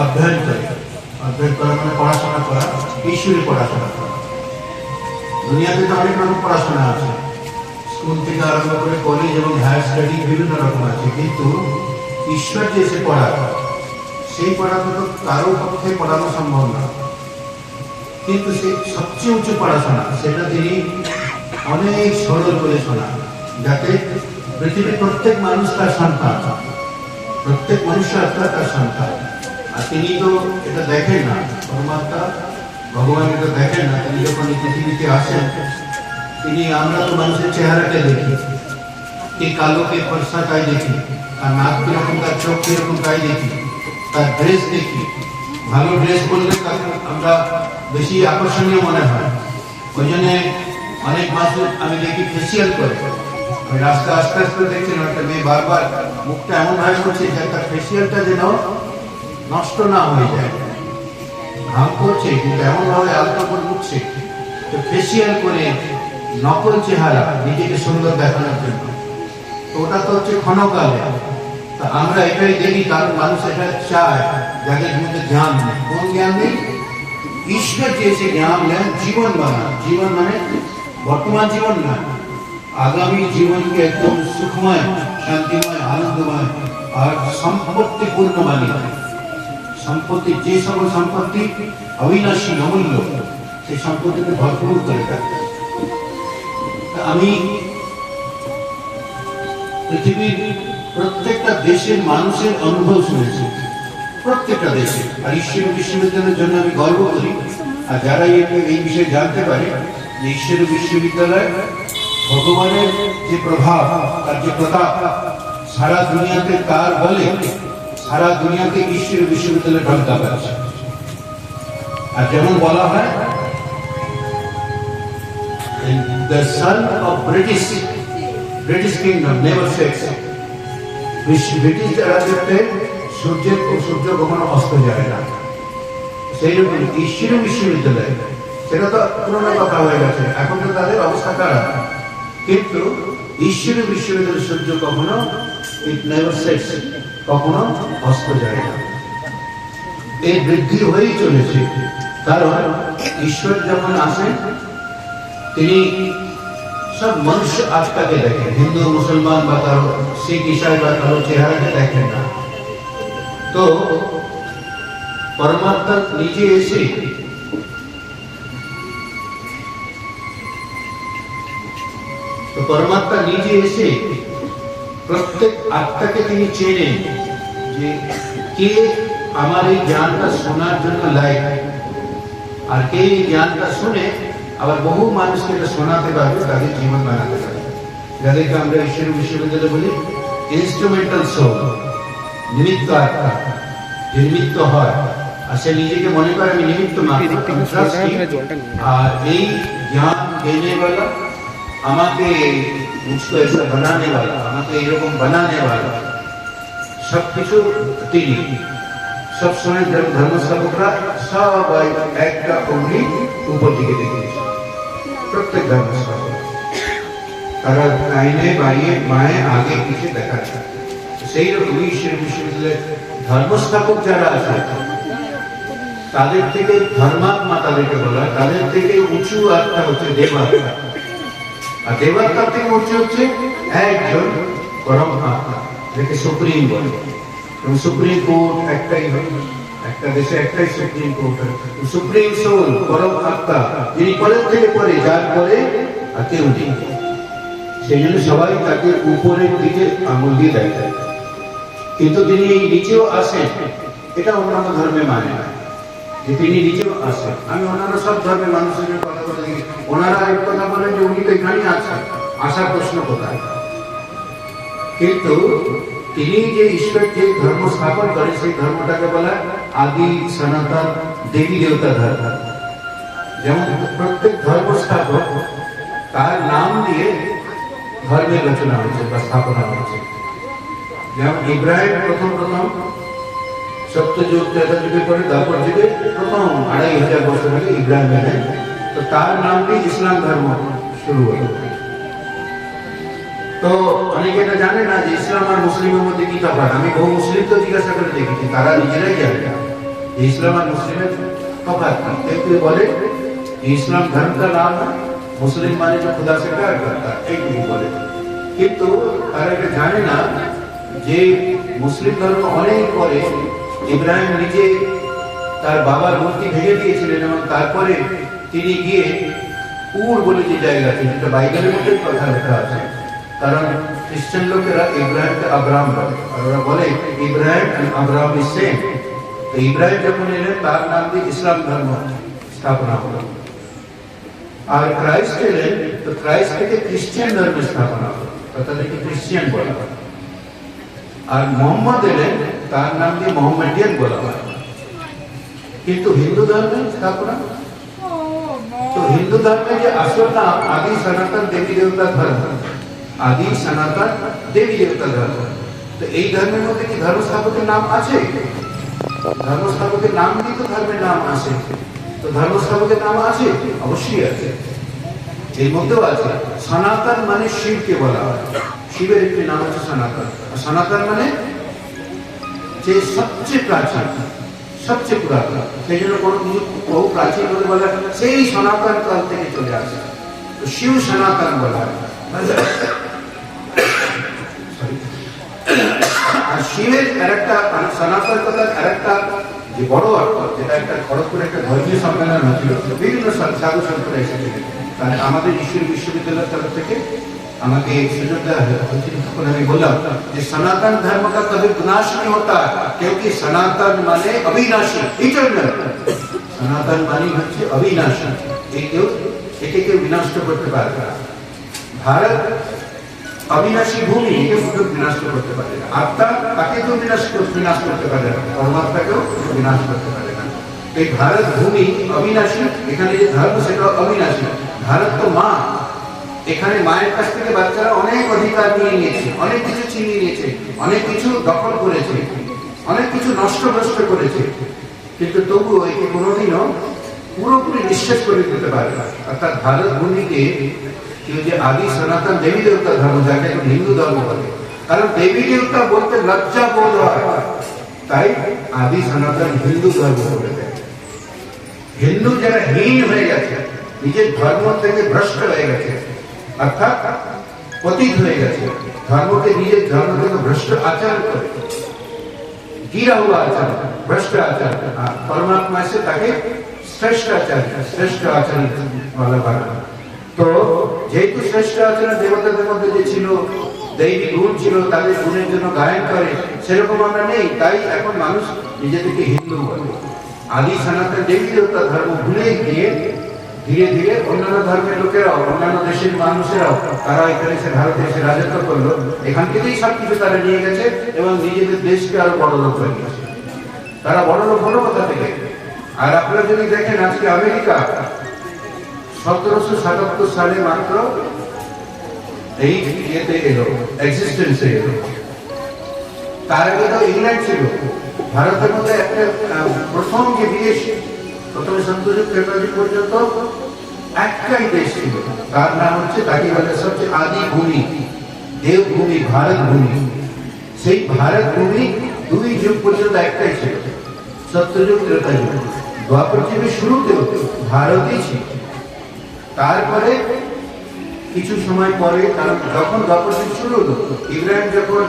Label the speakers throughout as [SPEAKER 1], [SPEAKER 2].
[SPEAKER 1] অধ্যয়ন করে। অধ্যয়ন করা মানে পড়াশোনা করা ঈশ্বরী পড়াশোনা করা। দুনিয়াতে তো অনেক রকম পড়াশোনা আছে। স্কুল থেকে আরম্ভ করে কলেজ এবং হায়ার স্টাডি বিভিন্ন রকম আছে, কিন্তু ঈশ্বর যে সে পড়া, সেই পড়াটা তো কারও পক্ষে পড়ানো সম্ভব না। কিন্তু সেই সবচেয়ে উঁচু পড়াশোনা, সেটা তিনি অনেক সরল করে শোনা যাতে পৃথিবীর প্রত্যেক মানুষ তার সন্তান, প্রত্যেক মনুষ্য আত্মা তার সন্তান। তিনি তো এটা দেখেন না পরমাত্মা ভগবান এটা দেখেন না তিনি যখন এই পৃথিবীতে আসেন তিনি আমরা তো মানুষের চেহারাকে দেখি কে কালো কে ফর্সা তাই দেখি তার নাক কীরকম তার চোখ কীরকম তাই দেখি তার ড্রেস দেখি ভালো ড্রেস পরলে তাকে আমরা বেশি আকর্ষণীয় মনে হয় ওই জন্য অনেক মানুষ আমি দেখি ফেসিয়াল করে আমি রাস্তা আস্তে আস্তে দেখছি না একটা মেয়ে বারবার মুখটা এমন ভাবে করছে যে তার ফেসিয়ালটা যেন নষ্ট না হয়ে যায়। ঘাম করছে কিন্তু এমন ভাবে আলতো করে উঠছে তো ফেসিয়াল করে নকল চেহারা নিজেকে সুন্দর দেখানোর জন্য। তো ওটা তো হচ্ছে ক্ষণকালে। তা আমরা এটাই দেখি, কারণ মানুষ এটা চায়, যাদের মধ্যে জ্ঞান নেই। কোন জ্ঞান নেই? ঈশ্বর যে সে জ্ঞান নেন, জীবন বানা। জীবন মানে বর্তমান জীবন না। আগামী জীবনকে একদম সুখময়, শান্তিময়, আনন্দময় আর সম্পত্তিপূর্ণ বানিয়ে। সম্পত্তি, যে সকল সম্পত্তি অবিনাশী অমূল্য সেই সম্পত্তিকে ভরপুর করে তা আমি পৃথিবীর প্রত্যেকটা দেশের মানুষের অনুভব শুনেছি। প্রত্যেকটা দেশে আর ঈশ্বর বিশ্ববিদ্যালয়ের জন্য আমি গর্ব করি। আর যারা এই বিষয়ে জানতে পারে যে ঈশ্বর বিশ্ববিদ্যালয় ভগবানের যে প্রভাব, তার যে প্রতাপ, সারা দুনিয়াতে তার বলে সারা দুনিয়াতে ঈশ্বর বিশ্ববিদ্যালয় ঢলকা পাচ্ছে আর যেমন বলা হয় সূর্য কখনো অস্ত যায় না। সেই বিশ্ববিদ্যালয়, সেটা তো কথা হয়ে গেছে, এখন তো তাদের অবস্থা কিন্তু ঈশ্বরীয় বিশ্ববিদ্যালয়ের সূর্য কখনো ইট নেভার কখনো অস্ত যায় না। এই বৃদ্ধি হয়েই চলেছে। কারণ ঈশ্বর যখন আসেন, তিনি সব মনুষ্য আত্মাকে দেখেন। হিন্দু, মুসলমান বা কারও শিখ ইসাই বা কারও চেহারাকে দেখেন না। তো পরমাত্মা নিজে এসে তো পরমাত্মা নিজে এসে প্রত্যেক আত্মাকে তিনি চেনেন যে কে আমার এই জ্ঞানটা শোনার জন্য লাইক আর কে এই জ্ঞানটা শুনে আবার বহু মানুষকে এটা শোনাতে পারবে তাদের জীবন বানাতে পারবে যাদেরকে আমরা ঈশ্বর বিশ্ববিদ্যালয়ে বলি ইনস্ট্রুমেন্টাল সোল নিমিত্ত আত্মা যে নিমিত্ত হয় আর সে নিজেকে মনে করে আমি নিমিত্ত আর এই জ্ঞান দেনেওয়ালা আমাকে মুঝকো ऐसा बनाने वाला আমাকে এরকম বানানে वाला সব কিছু তিনি সব সময় ধর্ম ধর্মস্থাপকরা সবাই একটা অগ্নি উপর দিকে দেখিয়েছে প্রত্যেক ধর্মস্থাপক তারা আইনে বাইরে মায়ে আগে পিছিয়ে দেখা যায় সেই রকম ঈশ্বর বিশ্ববিদ্যালয়ের ধর্মস্থাপক যারা আছে তাদের থেকে ধর্মাত্মা তাদেরকে বলা হয় তাদের থেকে উঁচু আত্মা হচ্ছে দেবাত্মা আর থেকে উঁচু হচ্ছে একজন পরম যাকে সুপ্রিম বলে। এবং সুপ্রিম কোর্ট একটাই একটা দেশে একটাই সুপ্রিম কোর্ট সুপ্রিম সোল পরম আত্মা যিনি পরের থেকে পরে যার পরে আর কেউ নেই। সেই জন্য সবাই তাকে উপরের দিকে আঙুল দিয়ে দেখায়। কিন্তু তিনি নিচেও আসেন, এটা অন্যান্য ধর্মে মানে না। তিনি নিজেও আসেন আমি অন্যান্য সব ধর্মের মানুষের কথা বলে দেখি। ওনারা এক কথা বলেন যে উনি তো এখানেই আছেন। আসার প্রশ্ন কোথায়? কিন্তু তিনি যে ঈশ্বর যে ধর্ম স্থাপন করেন, সেই ধর্মটাকে বলা আদি, সনাতন, দেবী, দেবতা ধর্ম। যেমন প্রত্যেক ধর্ম স্থাপক তার নাম দিয়ে ধর্মের রচনা হয়েছে বা স্থাপনা হয়েছে। যেমন ইব্রাহিম প্রথম প্রথম সপ্তযুগ ত্রেতাযুগের পরে দ্বাপর যুগে প্রথম আড়াই হাজার বছর আগে ইব্রাহিম এলেন তো তার নাম দিয়ে ইসলাম ধর্ম শুরু হলো তো অনেকে এটা জানে না যে ইসলাম আর মুসলিমের মধ্যে কি তফাৎ আমি বহু মুসলিম তো জিজ্ঞাসা করে দেখেছি তারা নিজেরাই জানে যে ইসলাম আর মুসলিমের তফাৎ কি কেউ বলে ইসলাম धर्म का नाम है मुस्लिम माने जो खुदा से प्यार करता है एक नहीं बोले কিন্তু তারা এটা জানে না যে মুসলিম ধর্ম অনেক পরে ইব্রাহিম নিজে তার বাবার মূর্তি ভেঙে দিয়েছিলেন এবং তারপরে তিনি গিয়ে উর বলে যে জায়গা আছে, যেটা বাইবেলের মধ্যে কথা লেখা আছে, কারণ খ্রিস্টান লোকেরা ইব্রাহিমকে আব্রাহাম বলে। আর ওরা বলে, ইব্রাহিম আব্রাহাম ইজ সেম তো ইব্রাহিম যখন এলেন, তার নাম দিয়ে ইসলাম ধর্ম স্থাপনা হলো। আর ক্রাইস্ট এলেন, তো ক্রাইস্ট থেকে খ্রিস্টান ধর্ম স্থাপনা হলো। তাদেরকে খ্রিস্টান বলা হয়। আর মোহাম্মদ এলেন তার নাম দিয়ে মোহাম্মদিয়ান বলা হয়। কিন্তু হিন্দু ধর্মের স্থাপনা তো হিন্দু ধর্মে যে আসল নাম, আদি সনাতন দেবী দেবতা ধর্ম, আদি সনাতন দেবী দেবতা ধর্ম, তো এই ধর্মের মধ্যে কি ধর্ম স্থাপকের নাম আছে? ধর্ম স্থাপকের নাম দিয়ে তো ধর্মের নাম আছে তো ধর্ম স্থাপকের নাম আছে? অবশ্যই আছে। এর মধ্যেও আছে। সনাতন মানে শিবকে বলা হয়। শিবের একটি নাম হচ্ছে সনাতন। সনাতন মানে যে সবচেয়ে প্রাচীন, সবচেয়ে পুরাতন, সেই জন্য কোনো কিছু বহু প্রাচীন বলে বলা সেই সনাতন কাল থেকে চলে আসে। তো শিব সনাতন বলা আর শিবের আরেকটা মানে সনাতন কথার আরেকটা যে বড় অর্থ, যেটা একটা খড়গপুরে একটা ধর্মীয় সম্মেলন হয়েছিল, বিভিন্ন সাধু সন্তরা এসেছিলেন মানে আমাদের ঈশ্বর বিশ্ববিদ্যালয়ের তরফ থেকে আমাকে এই সুযোগ দেওয়া হয়েছিল তখন আমি বললাম যে সনাতন ধর্ম का कभी विनाश नहीं होता क्योंकि सनातन माने अविनाशी इटर्नल সনাতন মানে হচ্ছে অবিনাশী এই কেউ একে কেউ বিনষ্ট করতে পারবে না ভারত অবিনাশী ভূমি একে কেউ বিনষ্ট করতে পারে না আত্মা তাকে কেউ বিনাশ কর- বিনাশ করতে পারে না পরমাত্মাকেও বিনাশ করতে পারে না এই ভারত ভূমি অবিনাশী এখানে যে ধর্ম সেটা অবিনাশী ভারত তো মা এখানে মায়ের কাছ থেকে বাচ্চারা অনেক অধিকার নিয়ে নিয়েছে, অনেক কিছু ছিনিয়ে নিয়েছে, অনেক কিছু দখল করেছে, অনেক কিছু নষ্ট নষ্ট করেছে। কিন্তু তবুও একে কোনোদিনও পুরোপুরি নিঃশেষ করে দিতে পারে অর্থাৎ ভারত ভূমিকে কেউ যে আদি সনাতন দেবী দেবতা ধর্ম, যাকে হিন্দু ধর্ম বলে, কারণ দেবী দেবতা বলতে লজ্জা বোধ হয়। তাই আদি সনাতন হিন্দু ধর্ম বলে দেয়। হিন্দু যারা হীন হয়ে গেছে, নিজের ধর্ম থেকে ভ্রষ্ট হয়ে গেছে অর্থাৎ পতিত হয়ে গেছে ধর্মকে নিজের ধর্ম থেকে ভ্রষ্ট আচরণ করে गिरा हुआ आचरण भ्रष्ट आचरण हाँ, परमात्मा से ताकि শ্রেষ্ঠ আচার্য শ্রেষ্ঠ আচরণ বলা বানানো তো যেহেতু শ্রেষ্ঠ আচরণ দেবতাদের মধ্যে যে ছিল দৈবিক গুণ ছিল তাদের গুণের জন্য গায়ন করে সেরকম আমরা নেই তাই এখন মানুষ নিজেদেরকে হিন্দু বলে আদি সনাতন দেবী দেবতা ধর্ম ভুলে গিয়ে ধীরে ধীরে অন্যান্য ধর্মের লোকেরাও, অন্যান্য দেশের মানুষেরাও, তারা এখানে এসে ভারতে এসে রাজত্ব করল। এখান থেকেই সবকিছু তারা নিয়ে গেছে এবং নিজেদের দেশকে আরও বড় লোক হয়ে গেছে তারা বড় লোক হলো কোথা থেকে? আর আপনারা যদি দেখেন আজকে আমেরিকা, সতেরোশো সাতাত্তর সালে মাত্র এই ইয়েতে এলো এক্সিস্টেন্সে এলো। তার আগে তো ইংল্যান্ড ছিল। ভারতের মধ্যে একটা প্রথম যে বিদেশি প্রথমে সত্যযুগ টেকনোলজি পর্যন্ত একটাই দেশ ছিল। তার নাম হচ্ছে তাকে বলে সবচেয়ে আদি ভূমি দেবভূমি ভারত ভূমি সেই ভারত ভূমি দুই যুগ পর্যন্ত একটাই ছিল। সত্যযুগ ত্রেতা যুগ দ্বাপর যুগের শুরুতেও ভারতই ছিল। তারপরে কিছু সময় পরে কারণ যখন দ্বাপর যুগ শুরু হলো ইব্রাহিম যখন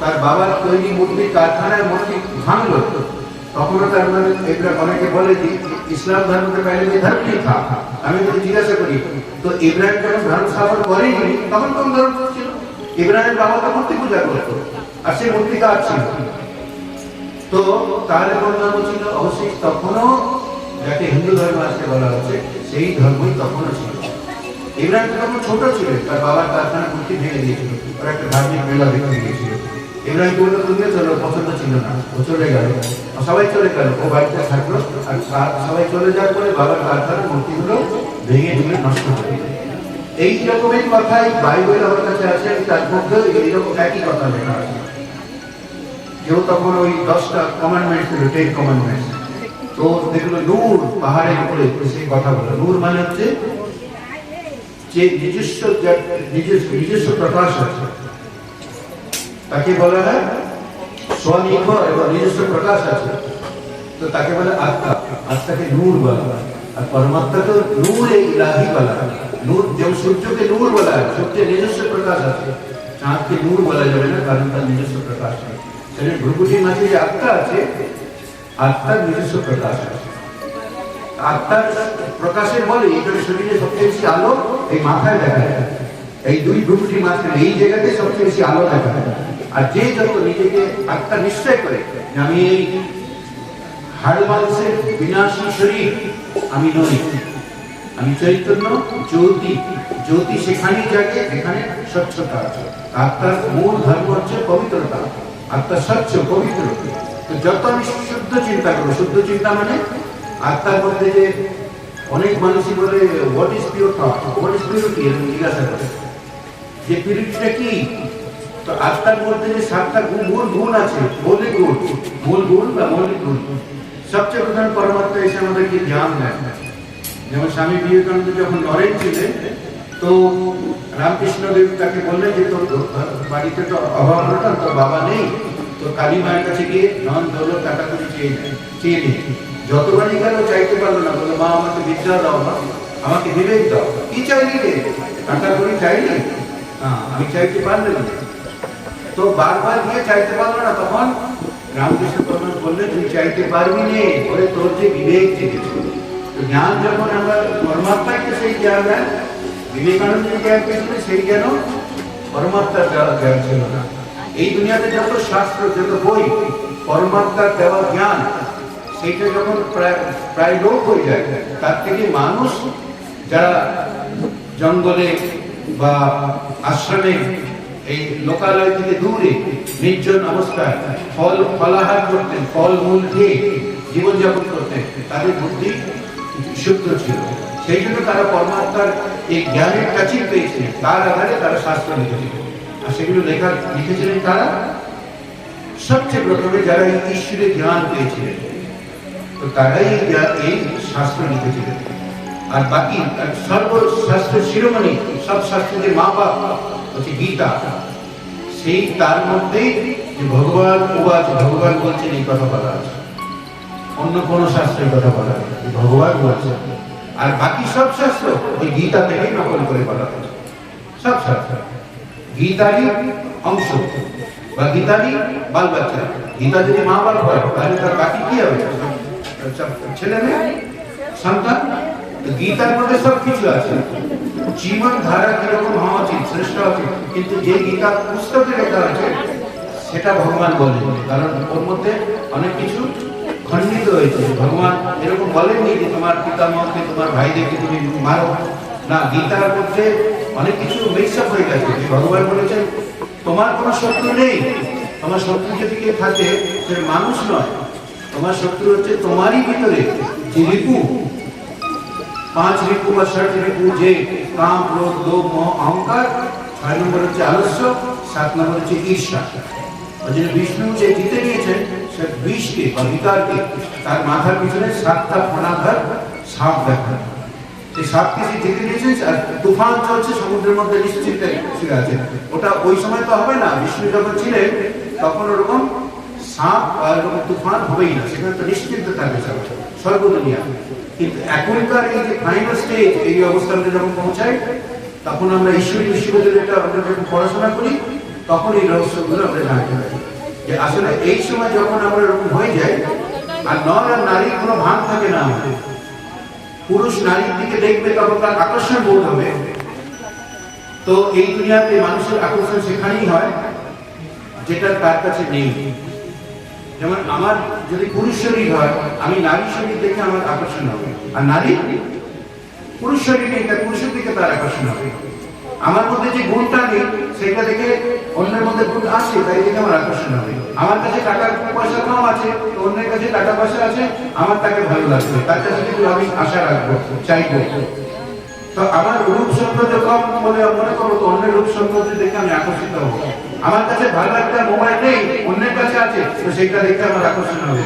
[SPEAKER 1] তার বাবার তৈরি মূর্তি কারখানার মূর্তি ভাঙলো মানে ধর্ম ধর্ম আছে তো তখনও যাকে হিন্দু ধর্ম আজকে বলা হচ্ছে, সেই ধর্মই তখনও ছিল। ইব্রাহিম ছোট ছিল, তার বাবার কারখানা মূর্তি ভেঙে দিয়েছিল একটা ধার্মিক মেলা ভেঙে দিয়েছিল। ইব্রাহিম বলল তুমি চলো পছন্দ ছিল না ও চলে গেল সবাই চলে গেল, ও বাড়িতে থাকল, আর সবাই চলে যাওয়ার পরে বাবার কারখানার মূর্তিগুলো ভেঙে ভেঙে নষ্ট করে দিল। এই রকমের কথাই বাইবেল আমার কাছে আছে, তার মধ্যে এইরকম একই কথা লেখা আছে। কেউ তখন ওই দশটা কমান্ডমেন্ট ছিল টেন কমান্ডমেন্ট তো দেখল নূর পাহাড়ের উপরে সেই কথা বলে নূর মানে হচ্ছে যে নিজস্ব নিজস্ব প্রকাশ আছে। তাকে বলা হয় স্বনির্ভর এবং নিজস্ব প্রকাশ আছে। তো তাকে বলে আত্মা। আত্মাকে নূর বলা হয়। আর পরমাত্মা তো নূর এই ইলাহি বলা হয়। নূর যেমন সূর্যকে নূর বলা হয়, সূর্যের নিজস্ব প্রকাশ আছে। চাঁদকে নূর বলা যাবে না, কারণ তার নিজস্ব প্রকাশ আছে সেখানে ভ্রুকুটির মাঝে যে আত্মা আছে, আত্মার নিজস্ব প্রকাশ আছে। আত্মার প্রকাশের বলে এখানে শরীরে সবচেয়ে বেশি আলো এই মাথায় দেখা যায়। এই দুই ভ্রুকুটির মাঝখানে এই জায়গাতে সবচেয়ে বেশি আলো দেখা আর যে যত নিজেকে আত্মা নিশ্চয় করে আমি এই হাড় মাংসের বিনাশী শরীর, আমি নই। আমি চৈতন্য, জ্যোতি জ্যোতি সেখানেই জাগে যেখানে স্বচ্ছতা আছে। আত্মার মূল ধর্ম হচ্ছে পবিত্রতা। আত্মা স্বচ্ছ, পবিত্র। তো যত আমি শুদ্ধ চিন্তা করব, শুদ্ধ চিন্তা মানে আত্মার মধ্যে যে অনেক মানুষই বলে what is pure thought what is purity এরকম জিজ্ঞাসা করে। যে পিউরিটিটা কি? তো আত্মার মধ্যে যে সাতটা গুণ, মূল গুণ আছে, মৌলিক গুণ, মূল গুণ বা মৌলিক গুণ। সবচেয়ে প্রধান পরমাত্মা এসে আমাদেরকে জ্ঞান দেয় যেমন স্বামী বিবেকানন্দ যখন নরেন ছিলেন, তো রামকৃষ্ণ দেব তাকে বললেন যে, তোর বাড়িতে তো অভাব হঠাৎ তোর বাবা নেই। তো কালী মায়ের কাছে গিয়ে ধন দৌলত টাকা করে চেয়ে চেয়ে নে। যতবারই গেল চাইতে পারল না, বলল, মা, আমাকে বিদ্যা দাও, মা, আমাকে বিবেক দাও। কি চাইলি রে? টাকা করে চাইলি? আমি চাইতে পারলাম না। তো বারবার গিয়ে চাইতে পারল না, তখন রামকৃষ্ণ পরমাস বললেন তুই চাইতে পারবি নে ওরে তোর যে বিবেক জেগেছে। জ্ঞান যখন আমরা পরমাত্মাকে সেই জ্ঞান দেন বিবেকানন্দের জ্ঞান পেয়েছিল, সেই জ্ঞান পরমাত্মার দেওয়া জ্ঞান ছিল না। এই দুনিয়াতে যত শাস্ত্র, যত বই, পরমাত্মার দেওয়া জ্ঞান, সেইটা যখন প্রায় প্রায় লোপ হয়ে যায়, তার থেকে মানুষ যারা জঙ্গলে বা আশ্রমে এই লোকালয় থেকে দূরে নির্জন অবস্থায় ফল ফলাহার করতেন, ফল মূল খেয়ে জীবনযাপন করতেন। তাদের বুদ্ধি শুদ্ধ ছিল। সেই জন্য তারা পরমাত্মার এই জ্ঞানের কাছে পেয়েছিলেন তার আধারে তারা শাস্ত্র লিখেছিলেন আর সেগুলো লেখা লিখেছিলেন তারা সবচেয়ে প্রথমে যারা এই ঈশ্বরের জ্ঞান পেয়েছিলেন, তো তারাই এই শাস্ত্র লিখেছিলেন। আর বাকি সর্বশাস্ত্র শিরোমণি সব শাস্ত্রের মা বাপ, হচ্ছে গীতা, সেই তার মধ্যেই যে ভগবান উবাচ, ভগবান বলছেন এই কথা বলা আছে। অন্য কোন শাস্ত্রের কথা বলা ভগবান বলছেন। আর বাকি সব শাস্ত্র ওই গীতা থেকেই নকল করে বলা হয়েছে। সব শাস্ত্র। গীতারই অংশ বা গীতারই বাল বাচ্চা গীতা যদি মা বাপ হয়, তাহলে তার বাকি কি হবে? ছেলে মেয়ে? সন্তান? গীতার মধ্যে সব কিছু আছে। জীবন ধারা কীরকম হওয়া উচিত, শ্রেষ্ঠ উচিত? কিন্তু যে গীতা পুস্তকে লেখা হয়েছে, সেটা ভগবান বলে কারণ ওর মধ্যে অনেক কিছু খণ্ডিত হয়েছে। ভগবান এরকম বলেননি যে তোমার পিতামহকে, তোমার ভাইদেরকে তুমি মারো। না, গীতার মধ্যে অনেক কিছু মিক্স আপ হয়ে গেছে। ভগবান বলেছেন, তোমার কোনো শত্রু নেই। তোমার শত্রু যদি কেউ থাকে, সে মানুষ নয়। তোমার শত্রু হচ্ছে তোমারই ভিতরে, যে রিপু পাঁচ রিপু বা ষট রিপু যে কাম ক্রোধ লোভ মোহ অহংকার ছয় নম্বর হচ্ছে আলস্য সাত নম্বর হচ্ছে ঈর্ষা জন্য বিষ্ণু যে জিতে নিয়েছেন সে বিষকে বা বিকারকে তার মাথার পিছনে সাতটা ফোনাধার সাপ দেখা এই সাপকে সে জিতে নিয়েছেন আর তুফান চলছে সমুদ্রের মধ্যে নিশ্চিত শুয়ে আছে ওটা ওই সময় তো হবে না বিষ্ণু যখন ছিলেন তখন ওরকম সাপ তুফান হবেই না, সেখানে তো নিশ্চিন্ত থাকবে সব সর্বদুনিয়া কিন্তু এখনকার এই যে ফাইনাল স্টেজ এই অবস্থানটা যখন পৌঁছায়, তখন আমরা ঈশ্বরী বিশ্ববিদ্যালয়ে এটা আমরা যখন পড়াশোনা করি, তখন এই রহস্যগুলো আমরা জানতে পারি। যে আসলে এই সময় যখন আমরা এরকম হয়ে যাই, আর নর আর নারীর কোনো ভাগ থাকে না আমাদের, পুরুষ নারীর দিকে দেখবে তখন তার আকর্ষণ বোধ হবে। তো এই দুনিয়াতে মানুষের আকর্ষণ সেখানেই হয়, যেটা তার কাছে নেই। যেমন আমার যদি পুরুষ শরীর হয়, আমি নারী শরীর দেখে আমার আকর্ষণ হবে। আর নারী? পুরুষ শরীর নেই তার পুরুষের দিকে তার আকর্ষণ হবে। আমার মধ্যে যে গুণটা নেই, সেটা দেখে অন্যের মধ্যে গুণ আছে তাই দেখে আমার আকর্ষণ হবে। আমার কাছে টাকা পয়সা কম আছে অন্যের কাছে টাকা পয়সা আছে, আমার তাকে ভালো লাগবে। তার কাছে কিন্তু আমি আশা রাখব, চাইব আমার রূপ সৌন্দর্য কম বলে মনে করব তো অন্যের রূপ সৌন্দর্য দেখে আমি আকর্ষিত হব। আমার কাছে ভালো একটা মোবাইল নেই, অন্যের কাছে আছে, তো সেটা দেখে আমার আকর্ষণ হবে।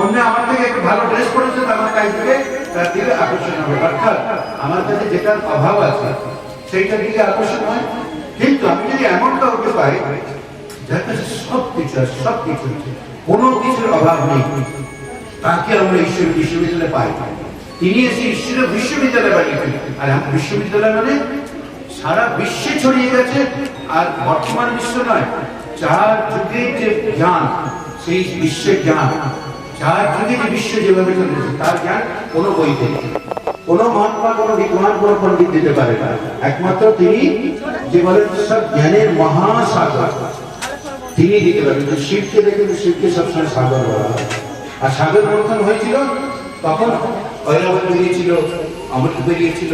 [SPEAKER 1] অন্য আমার থেকে একটু ভালো ড্রেস পরেছে, তো আমার কাছ থেকে তার দিকে আকর্ষণ হবে। অর্থাৎ আমার কাছে যেটার অভাব আছে সেইটার দিকে আকর্ষণ হয়। কিন্তু আমি যদি এমন কাউকে পাই যার সব কিছু আছে সব কিছু কোনো কিছুর অভাব নেই, তাকে আমরা ঈশ্বর বিশ্ববিদ্যালয়ে পাই। তিনি এসে ঈশ্বরের বিশ্ববিদ্যালয় বানিয়েছেন আর আমার বিশ্ববিদ্যালয় মানে সারা বিশ্বে ছড়িয়ে গেছে, আর বর্তমান বিশ্ব নয় চার যুগের যে জ্ঞান, সেই বিশ্বের জ্ঞান চার যুগে যে বিশ্ব যেভাবে চলেছে, তার জ্ঞান কোনো বইতে কোনো মহাত্মা, কোনো বিদ্বান, কোনো পণ্ডিত দিতে পারে না। একমাত্র তিনি যে বলেন, সব জ্ঞানের মহাসাগর। তিনি দিতে পারেন। তো শিবকে দেখে শিবকে সবসময় সাগর বলা হয়। আর সাগর মন্থন হয়েছিল, তখন ঐরাবত বেরিয়েছিল অমৃত বেরিয়েছিল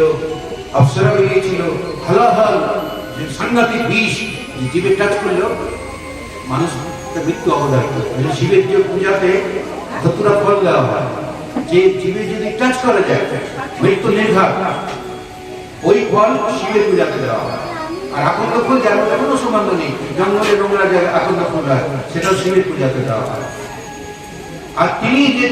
[SPEAKER 1] অপ্সরা বেরিয়েছিল হলাহল সাংঘাতিক বিষ জীবের টাচ করল, মানুষ তার মৃত্যু অবদারিত মানে শিবের যে পূজাতে ধতুরা ফল দেওয়া হয়, যে জীবের যদি টাচ করা যায়, মৃত্যু নির্ঘাত, ওই ফল শিবের পূজাতে দেওয়া হয়। আর আকন্দ ফুল মধ্যে কোনো সম্বন্ধ নেই, জঙ্গলে নোংরা জায়গায় আকন্দ ফুল হয় সেটাও শিবের পূজাতে দেওয়া হয়। আর তিনি যে